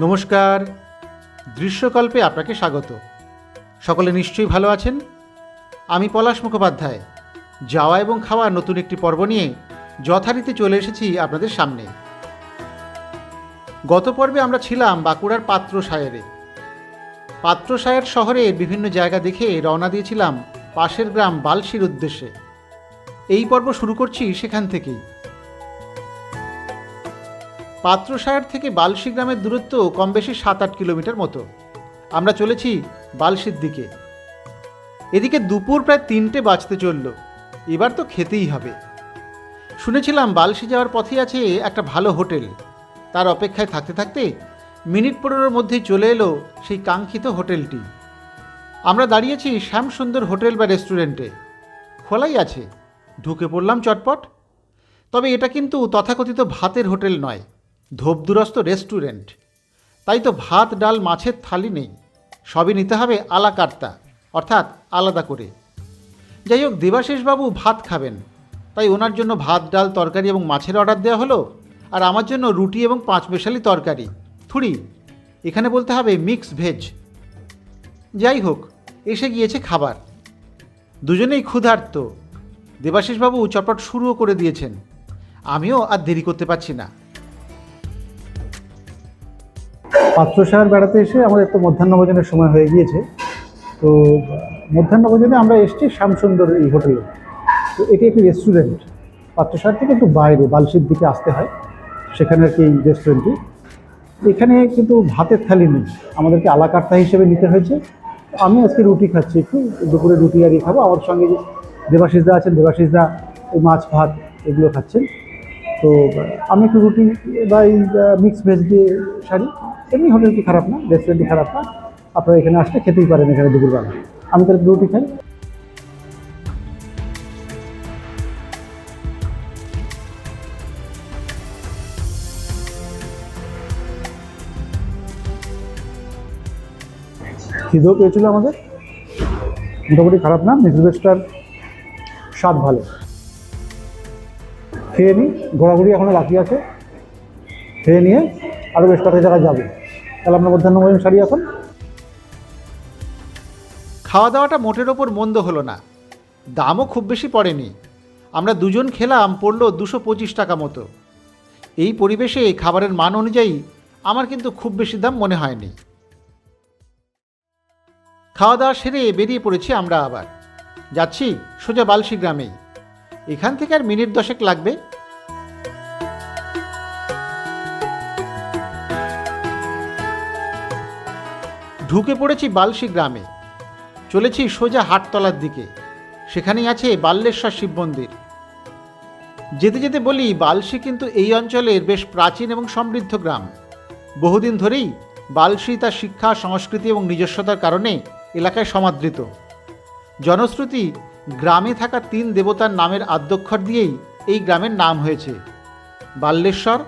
নমস্কার। দৃশ্যকল্পে আপনাকে স্বাগত। সকলে নিশ্চয়ই ভালো আছেন? আমি পলাশ মুখোপাধ্যায়। যাওয়া এবং খাওয়া নতুন একটি পর্ব নিয়ে যথারীতি চলে এসেছি আপনাদের সামনে। গত পর্বে আমরা ছিলাম বাঁকুড়ার পাত্র সায়েরে পাত্র সায়ের শহরে বিভিন্ন জায়গা দেখে রওনা দিয়েছিলাম পাশের গ্রাম বালশির উদ্দেশ্যে। এই পর্ব শুরু করছি সেখান থেকেই। পাত্রসায়ার থেকে বালশি গ্রামের দূরত্ব কম বেশি সাত আট কিলোমিটার মতো। আমরা চলেছি বালশির দিকে। এদিকে দুপুর প্রায় তিনটে বাজতে চলল। এবার তো খেতেই হবে। শুনেছিলাম বালশি যাওয়ার পথে আছে একটা ভালো হোটেল। তার অপেক্ষায় থাকতে থাকতে মিনিট পনেরোর মধ্যেই চলে এলো সেই কাঙ্ক্ষিত হোটেলটি। আমরা দাঁড়িয়েছি শ্যামসুন্দর হোটেল বা রেস্টুরেন্টে। খোলাই আছে। ঢুকে পড়লাম চটপট। তবে এটা কিন্তু তথাকথিত ভাতের হোটেল নয়। ধোপদুরস্ত রেস্টুরেন্ট। তাই তো ভাত, ডাল, মাছের থালি নেই। সবই নিতে হবে আলা কার্তা অর্থাৎ আলাদা করে। যাই হোক, দেবাশিসবাবু ভাত খাবেন। তাই ওনার জন্য ভাত, ডাল, তরকারি এবং মাছের অর্ডার দেওয়া হলো, আর আমার জন্য রুটি এবং পাঁচ মেশালি তরকারি। থুড়ি, এখানে বলতে হবে মিক্স ভেজ। যাই হোক, এসে গিয়েছে খাবার। দুজনেই ক্ষুধার্ত। দেবাশিসবাবু চটপট শুরুও করে দিয়েছেন। আমিও আর দেরি করতে পারছি না। পাত্রসার বেড়াতে এসে আমাদের তো মধ্যাহ্ন ভোজনের সময় হয়ে গিয়েছে। তো, মধ্যাহ্ন ভোজনে আমরা এসেছি শ্যামসুন্দর এই হোটেলে। তো এটি একটি রেস্টুরেন্ট পাত্রসার থেকে একটু বাইরে, বালশির দিকে আসতে হয়। সেখানে আর কি এই রেস্টুরেন্টটি এখানে কিন্তু ভাতের থালি নেই। আমাদেরকে আলাকার্তা হিসেবে নিতে হয়েছে। আমি আজকে রুটি খাচ্ছি একটু। দুপুরে রুটি আর খাব। আমার সঙ্গে যে দেবাশিসদা আছেন, দেবাশিসদা এই মাছ, ভাত এগুলো খাচ্ছেন। তো, আমি একটু রুটি বা এই মিক্স ভেজ দিয়ে সারি। এমনি হোটেলটি খারাপ না রেস্টুরেন্টটি খারাপ না। আপনারা এখানে আসলে খেতেই পারেন এখানে দুপুরবেলা। আমি তাহলে রুটি খাই। খিদেও পেয়েছিল আমাদের। মোটামুটি খারাপ না মিক্স ভেজটার স্বাদ ভালো। খেয়ে নিই ঘোরাঘুরি এখনও বাকি আছে। খেয়ে নিয়ে আরও বেশ কয়েকটা জায়গায় যাবে। তাহলে আমরা মধ্যাহ্ন ভোজন সারি এখন? খাওয়া দাওয়াটা মোটের ওপর মন্দ হলো না। দামও খুব বেশি পড়েনি। আমরা দুজন খেলাম, পড়ল দুশো পঁচিশ টাকা মতো। এই পরিবেশে খাবারের মান অনুযায়ী আমার কিন্তু খুব বেশি দাম মনে হয়নি। খাওয়া দাওয়া সেরে বেরিয়ে পড়েছি আমরা আবার। যাচ্ছি সোজা বালসি গ্রামেই। এখান থেকে আর মিনিট দশেক লাগবে। ঢুকে পড়েছি বালশি গ্রামে। চলেছি সোজা হাটতলার দিকে। সেখানেই আছে বাল্লেশ্বর শিব মন্দির। যেতে যেতে বলি, বালশি কিন্তু এই অঞ্চলের বেশ প্রাচীন এবং সমৃদ্ধ গ্রাম। বহুদিন ধরেই বালশি তার শিক্ষা, সংস্কৃতি এবং নিজস্বতার কারণে এলাকায় সমাদৃত। জনশ্রুতি, গ্রামে থাকা তিন দেবতার নামের আদ্যক্ষর দিয়েই এই গ্রামের নাম হয়েছে। বাল্লেশ্বর,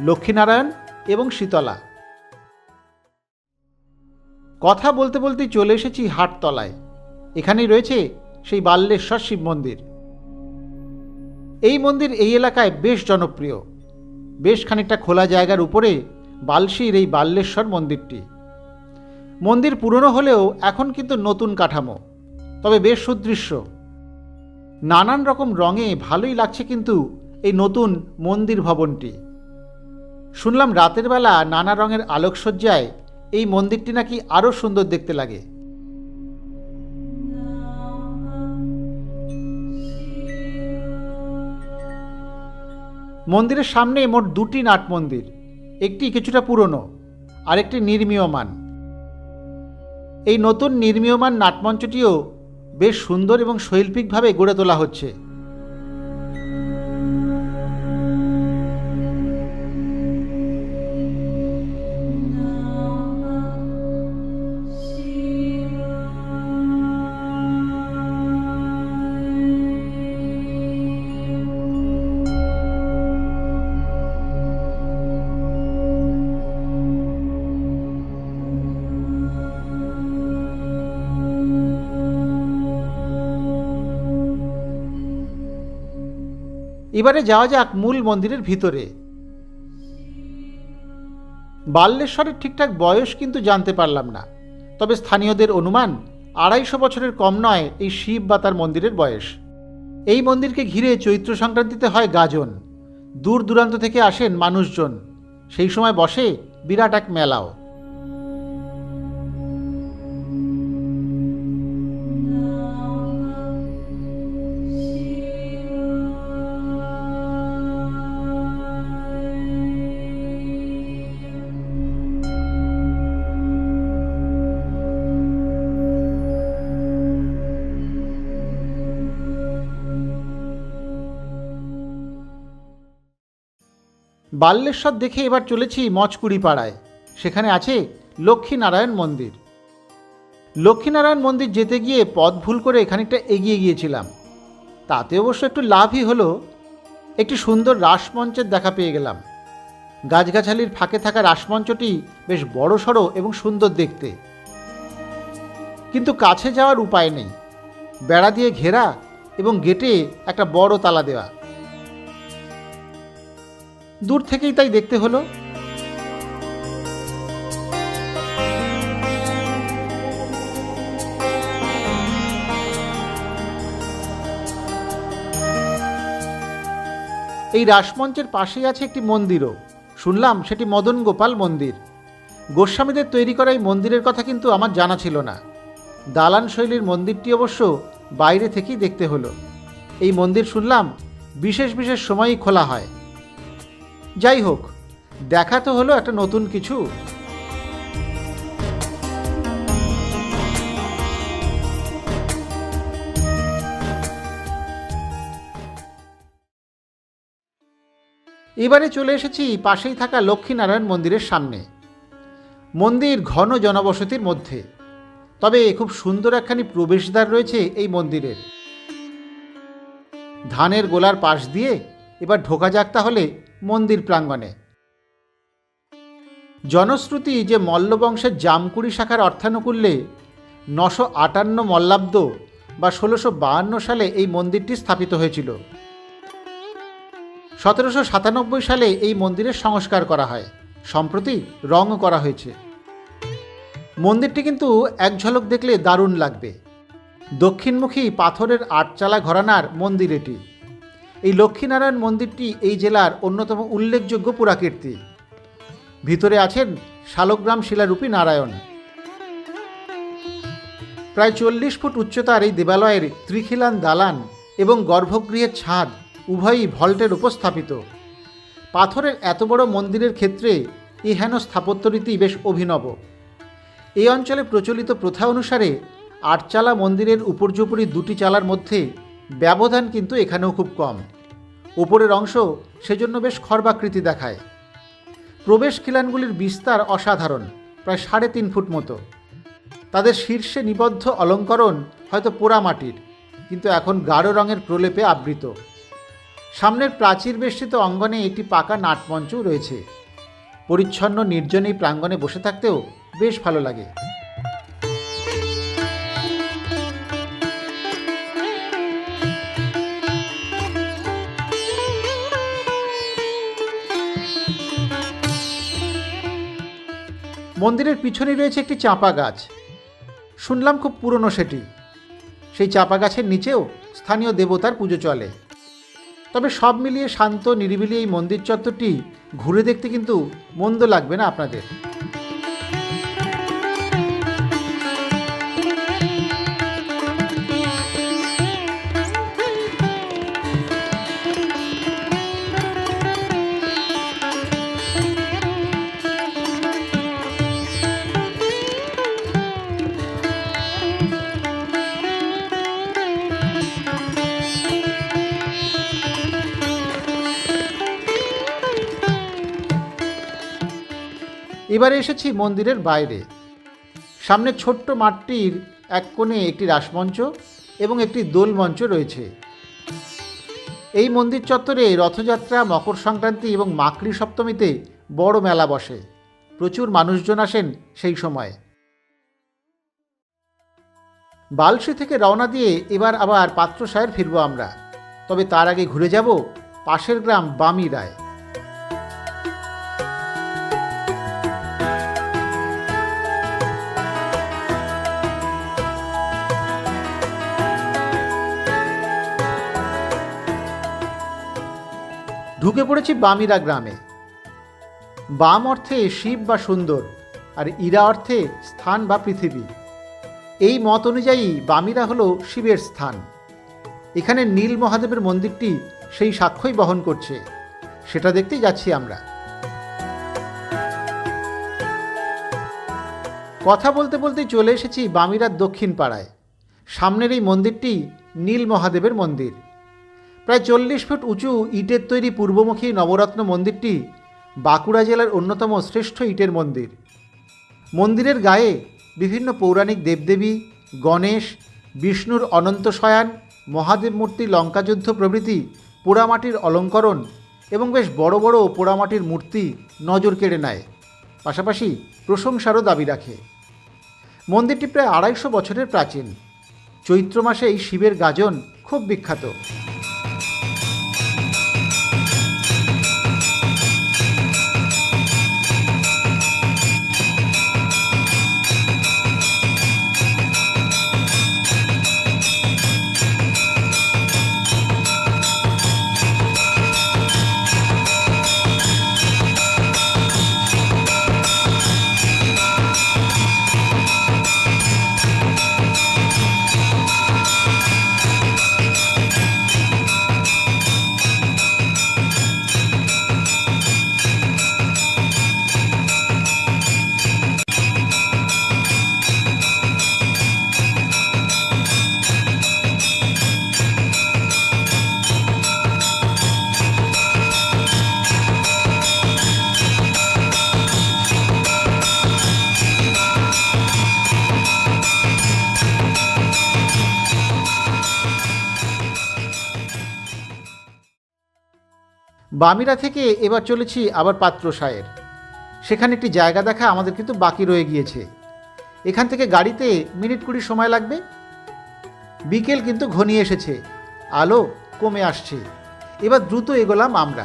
লক্ষ্মীনারায়ণ এবং শীতলা। কথা বলতে বলতে চলে এসেছি হাটতলায়। এখানেই রয়েছে সেই বাল্যেশ্বর শিব মন্দির। এই মন্দির এই এলাকায় বেশ জনপ্রিয়। বেশ খানিকটা খোলা জায়গার উপরে বালশির এই বাল্যেশ্বর মন্দিরটি। মন্দির পুরনো হলেও এখন কিন্তু নতুন কাঠামো, তবে বেশ সুদৃশ্য। নানান রকম রঙে ভালোই লাগছে কিন্তু এই নতুন মন্দির ভবনটি। শুনলাম রাতের বেলা নানা রঙের আলোকসজ্জায় এই মন্দিরটি নাকি আরও সুন্দর দেখতে লাগে। মন্দিরের সামনে মোট দুটি নাট মন্দির, একটি কিছুটা পুরনো, আরেকটি নির্মীয়মান। এই নতুন নির্মীয়মান নাটমঞ্চটিও বেশ সুন্দর এবং শৈল্পিকভাবে গড়ে তোলা হচ্ছে। এবারে যাওয়া যাক মূল মন্দিরের ভিতরে। বাল্যেশ্বরের ঠিকঠাক বয়স কিন্তু জানতে পারলাম না। তবে স্থানীয়দের অনুমান, আড়াইশো বছরের কম নয় এই শিব বা তার মন্দিরের বয়স। এই মন্দিরকে ঘিরে চৈত্র সংক্রান্তিতে হয় গাজন। দূর দূরান্ত থেকে আসেন মানুষজন। সেই সময় বসে বিরাট এক মেলাও। বাল্যেশ্বর দেখে এবার চলেছি মচকুড়ি পাড়ায় সেখানে আছে লক্ষ্মীনারায়ণ মন্দির। লক্ষ্মীনারায়ণ মন্দির যেতে গিয়ে পথ ভুল করে খানিকটা এগিয়ে গিয়েছিলাম। তাতে অবশ্য একটু লাভই হলো। একটি সুন্দর রাসমঞ্চের দেখা পেয়ে গেলাম। গাছগাছালির ফাঁকে থাকা রাসমঞ্চটি বেশ বড় সড়ো এবং সুন্দর দেখতে। কিন্তু কাছে যাওয়ার উপায় নেই। বেড়া দিয়ে ঘেরা এবং গেটে একটা বড় তালা দেওয়া। দূর থেকেই তাই দেখতে হলো। এই রাসমঞ্চের পাশেই আছে একটি মন্দিরও। শুনলাম সেটি মদন গোপাল মন্দির। গোস্বামীদের তৈরি করা এই মন্দিরের কথা কিন্তু আমার জানা ছিল না। দালান শৈলীর মন্দিরটি অবশ্য বাইরে থেকেই দেখতে হলো। এই মন্দির শুনলাম বিশেষ বিশেষ সময়ই খোলা হয়। যাই হোক, দেখা তো হলো একটা নতুন কিছু। এবারে চলে এসেছি পাশেই থাকা লক্ষ্মীনারায়ণ মন্দিরের সামনে। মন্দির ঘন জনবসতির মধ্যে। তবে খুব সুন্দর একখানি প্রবেশদ্বার রয়েছে এই মন্দিরের। ধানের গোলার পাশ দিয়ে এবার ঢোকা যাক তাহলে মন্দির প্রাঙ্গণে। জনশ্রুতি যে মল্লবংশের জামকুড়ি শাখার অর্থানুকূল্যে নশো আটান্ন মল্লাব্দ বা ষোলোশো বাহান্ন সালে এই মন্দিরটি স্থাপিত হয়েছিল। সতেরোশো সাতানব্বই সালে এই মন্দিরের সংস্কার করা হয়। সম্প্রতি রঙও করা হয়েছে। মন্দিরটি কিন্তু এক ঝলক দেখলে দারুণ লাগবে। দক্ষিণমুখী পাথরের আটচালা ঘরানার মন্দির এটি। এই লক্ষ্মীনারায়ণ মন্দিরটি এই জেলার অন্যতম উল্লেখযোগ্য পুরাকীর্তি। ভিতরে আছেন শালগ্রাম শিলারূপী নারায়ণ। প্রায় চল্লিশ ফুট উচ্চতার এই দেবালয়ের ত্রিখিলান দালান এবং গর্ভগৃহের ছাদ উভয়ই ভল্টের উপর স্থাপিত পাথরের এত বড় মন্দিরের ক্ষেত্রে ইহেন স্থাপত্যরীতি বেশ অভিনব। এই অঞ্চলে প্রচলিত প্রথা অনুসারে আটচালা মন্দিরের উপর্যুপরি দুটি চালার মধ্যে ব্যবধান কিন্তু এখানেও খুব কম। উপরের অংশ সেজন্য বেশ খর্বাকৃতি দেখায়। প্রবেশ খিলানগুলির বিস্তার অসাধারণ, প্রায় সাড়ে তিন ফুট মতো। তাদের শীর্ষে নিবদ্ধ অলঙ্করণ হয়তো পোড়ামাটির কিন্তু এখন গাঢ় রঙের প্রলেপে আবৃত। সামনের প্রাচীর বেষ্টিত অঙ্গনে একটি পাকা নাটমঞ্চও রয়েছে। পরিচ্ছন্ন নির্জন এই প্রাঙ্গণে বসে থাকতেও বেশ ভালো লাগে। মন্দিরের পিছনে রয়েছে একটি চাঁপা গাছ। শুনলাম খুব পুরনো সেটি। সেই চাঁপা গাছের নিচেও স্থানীয় দেবতার পুজো চলে। তবে সব মিলিয়ে শান্ত, নিরিবিলি এই মন্দির চত্বরটি ঘুরে দেখতে কিন্তু মন্দ লাগবে না আপনাদের। এবারে এসেছি মন্দিরের বাইরে। সামনে ছোট্ট মাঠটির এক কোণে একটি রাসমঞ্চ এবং একটি দোলমঞ্চ রয়েছে। এই মন্দির চত্বরে রথযাত্রা, মকর সংক্রান্তি এবং মাকড়ি সপ্তমীতে বড় মেলা বসে। প্রচুর মানুষজন আসেন সেই সময়। বালসি থেকে রওনা দিয়ে এবার আবার পাত্রসায়ের ফিরবো আমরা। তবে তার আগে ঘুরে যাব পাশের গ্রাম বামিরায় ঢুকে পড়েছি বামিরা গ্রামে। বাম অর্থে শিব বা সুন্দর, আর ইরা অর্থে স্থান বা পৃথিবী। এই মত অনুযায়ী বামিরা হলো শিবের স্থান। এখানে নীল মহাদেবের মন্দিরটি সেই সাক্ষ্যই বহন করছে। সেটা দেখতেই যাচ্ছি আমরা। কথা বলতে বলতে চলে এসেছি বামিরার দক্ষিণ পাড়ায়। সামনের এই মন্দিরটি নীল মহাদেবের মন্দির। প্রায় চল্লিশ ফুট উঁচু ইটের তৈরি পূর্বমুখী নবরত্ন মন্দিরটি বাঁকুড়া জেলার অন্যতম শ্রেষ্ঠ ইটের মন্দির। মন্দিরের গায়ে বিভিন্ন পৌরাণিক দেবদেবী, গণেশ, বিষ্ণুর অনন্ত শয়ান, মহাদেব মূর্তি, লঙ্কাযুদ্ধ প্রভৃতি পোড়ামাটির অলঙ্করণ এবং বেশ বড় বড় পোড়ামাটির মূর্তি নজর কেড়ে নেয়। পাশাপাশি প্রশংসারও দাবি রাখে। মন্দিরটি প্রায় আড়াইশো বছরের প্রাচীন। চৈত্র মাসে এই শিবের গাজন খুব বিখ্যাত। বামিরা থেকে এবার চলেছি আবার পাত্র সায়ের সেখানে একটি জায়গা দেখা আমাদের কিন্তু বাকি রয়ে গিয়েছে। এখান থেকে গাড়িতে মিনিট কুড়ি সময় লাগবে। বিকেল কিন্তু ঘনিয়ে এসেছে। আলো কমে আসছে। এবার দ্রুত এগোলাম আমরা।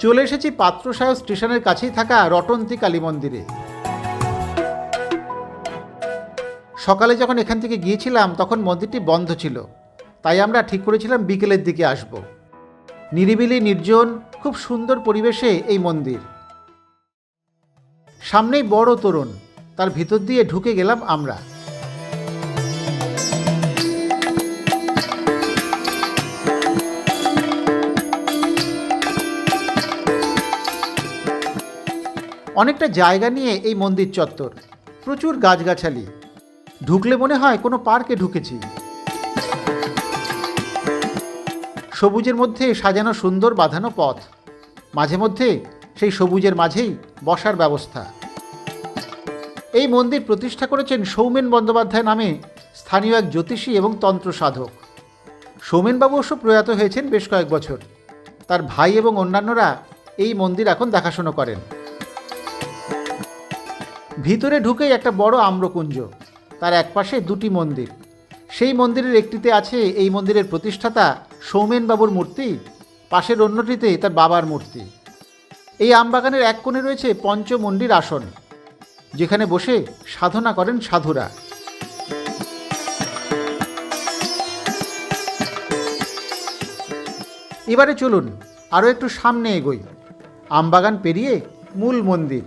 চলে এসেছি পাত্রসায় স্টেশনের কাছেই থাকা রটন্তী কালী মন্দিরে। সকালে যখন এখান থেকে গিয়েছিলাম, তখন মন্দিরটি বন্ধ ছিল। তাই আমরা ঠিক করেছিলাম বিকেলের দিকে আসব। নিরিবিলি, নির্জন, খুব সুন্দর পরিবেশে এই মন্দির। সামনেই বড় তোরণ, তার ভিতর দিয়ে ঢুকে গেলাম আমরা। অনেকটা জায়গা নিয়ে এই মন্দির চত্বর। প্রচুর গাছগাছালি। ঢুকলে মনে হয় কোনো পার্কে ঢুকেছি। সবুজের মধ্যে সাজানো সুন্দর বাঁধানো পথ। মাঝে মধ্যে সেই সবুজের মাঝেই বসার ব্যবস্থা। এই মন্দির প্রতিষ্ঠা করেছেন সৌমেন বন্দ্যোপাধ্যায় নামে স্থানীয় এক জ্যোতিষী এবং তন্ত্র সাধক। সৌমেনবাবু অবশ্য প্রয়াত হয়েছেন বেশ কয়েক বছর। তার ভাই এবং অন্যান্যরা এই মন্দির এখন দেখাশোনা করেন। ভিতরে ঢুকেই একটা বড় আম্রকুঞ্জ, তার একপাশে দুটি মন্দির। সেই মন্দিরের একটিতে আছে এই মন্দিরের প্রতিষ্ঠাতা সৌমেন বাবুর মূর্তি, পাশের অন্যটিতে তার বাবার মূর্তি। এই আমবাগানের এক কোণে রয়েছে পঞ্চমন্ডির আসন, যেখানে বসে সাধনা করেন সাধুরা। এবারে চলুন, আরও একটু সামনে এগোই। আমবাগান পেরিয়ে মূল মন্দির।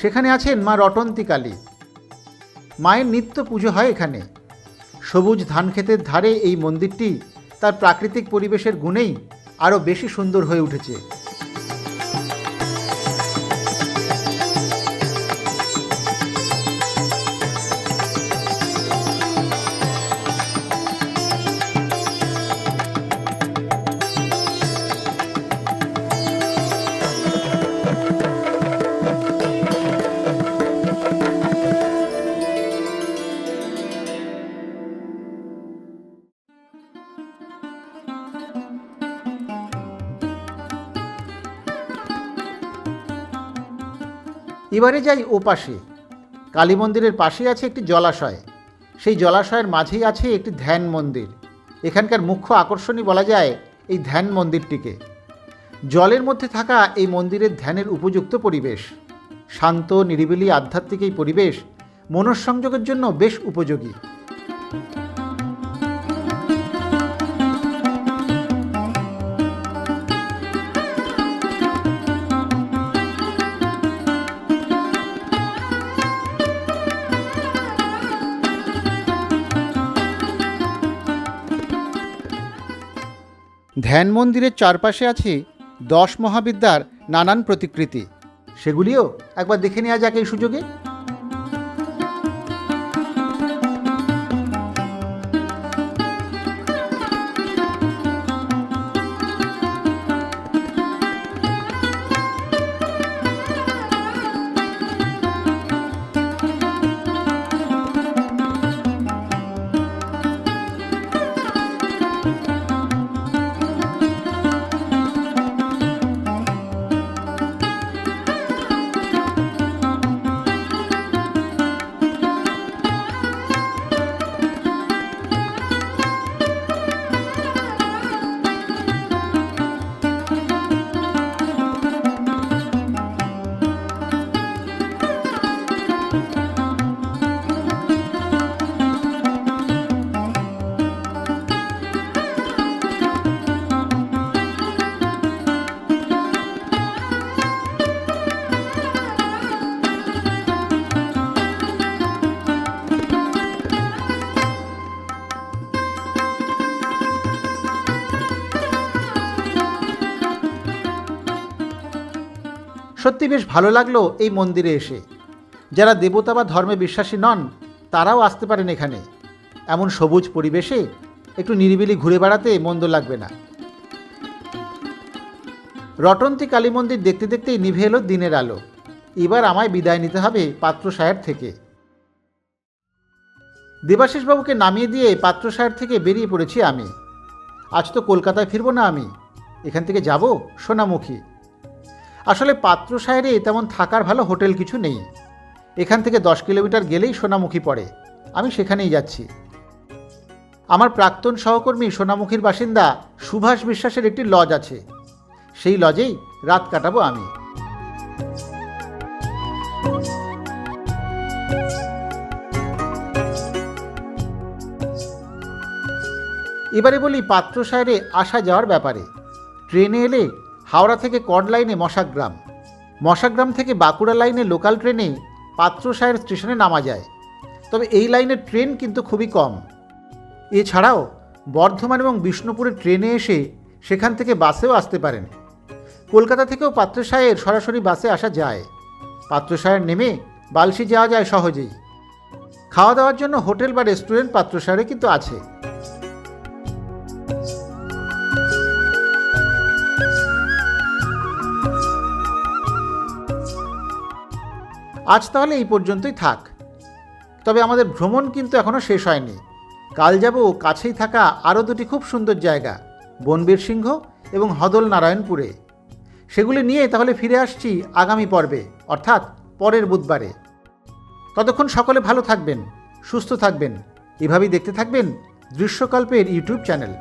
সেখানে আছেন মা রটন্তী কালী। মায়ের নিত্য পুজো হয় এখানে। সবুজ ধানক্ষেতের ধারে এই মন্দিরটি তার প্রাকৃতিক পরিবেশের গুণেই আরও বেশি সুন্দর হয়ে উঠেছে। এবারে যাই ও পাশে। কালী মন্দিরের পাশেই আছে একটি জলাশয়। সেই জলাশয়ের মাঝেই আছে একটি ধ্যান মন্দির। এখানকার মুখ্য আকর্ষণই বলা যায় এই ধ্যান মন্দিরটিকে। জলের মধ্যে থাকা এই মন্দিরের ধ্যানের উপযুক্ত পরিবেশ। শান্ত, নিরিবিলি, আধ্যাত্মিক এই পরিবেশ মনঃসংযোগের জন্য বেশ উপযোগী। ধ্যান মন্দিরের চারপাশে আছে দশ মহাবিদ্যার নানান প্রতিকৃতি। সেগুলিও একবার দেখে নেওয়া যাক এই সুযোগে। সত্যি বেশ ভালো লাগল এই মন্দিরে এসে। যারা দেবতা বা ধর্মে বিশ্বাসী নন, তারাও আসতে পারেন এখানে। এমন সবুজ পরিবেশে একটু নিরিবিলি ঘুরে বেড়াতে মন্দ লাগবে না। রটন্তী কালী মন্দির দেখতে দেখতেই নিভে এলো দিনের আলো। এবার আমায় বিদায় নিতে হবে পাত্র সাহেব থেকে। দেবাশিসবাবুকে নামিয়ে দিয়ে পাত্র সাহেব থেকে বেরিয়ে পড়েছি আমি। আজ তো কলকাতায় ফিরবো না আমি। এখান থেকে যাব সোনামুখী। আসলে পাত্র সাহেরে তেমন থাকার ভালো হোটেল কিছু নেই। এখান থেকে দশ কিলোমিটার গেলেই সোনামুখী পড়ে। আমি সেখানেই যাচ্ছি। আমার প্রাক্তন সহকর্মী সোনামুখীর বাসিন্দা সুভাষ বিশ্বাসের একটি লজ আছে। সেই লজেই রাত কাটাবো আমি। এবারে বলি পাত্র সাহেরে আসা যাওয়ার ব্যাপারে। ট্রেনে এলে হাওড়া থেকে কড লাইনে মশাগ্রাম। মশাগ্রাম থেকে বাঁকুড়া লাইনে লোকাল ট্রেনে পাত্রসায়ের স্টেশনে নামা যায়। তবে এই লাইনের ট্রেন কিন্তু খুবই কম। এছাড়াও বর্ধমান এবং বিষ্ণুপুরের ট্রেনে এসে সেখান থেকে বাসেও আসতে পারেন। কলকাতা থেকেও পাত্রসায়ের সরাসরি বাসে আসা যায়। পাত্রসায়ের নেমে বালসি যাওয়া যায় সহজেই। খাওয়া দাওয়ার জন্য হোটেল বা রেস্টুরেন্ট পাত্রসারে কিন্তু আছে। আজ তাহলে এই পর্যন্তই থাক। তবে আমাদের ভ্রমণ কিন্তু এখনও শেষ হয়নি। কাল যাব কাছেই থাকা আরও দুটি খুব সুন্দর জায়গা, বনবীর সিংহ এবং হদল নারায়ণপুরে সেগুলি নিয়ে তাহলে ফিরে আসছি আগামী পর্বে, অর্থাৎ পরের বুধবারে। ততক্ষণ সকলে ভালো থাকবেন, সুস্থ থাকবেন। এভাবেই দেখতে থাকবেন দৃশ্যকল্পের ইউটিউব চ্যানেল।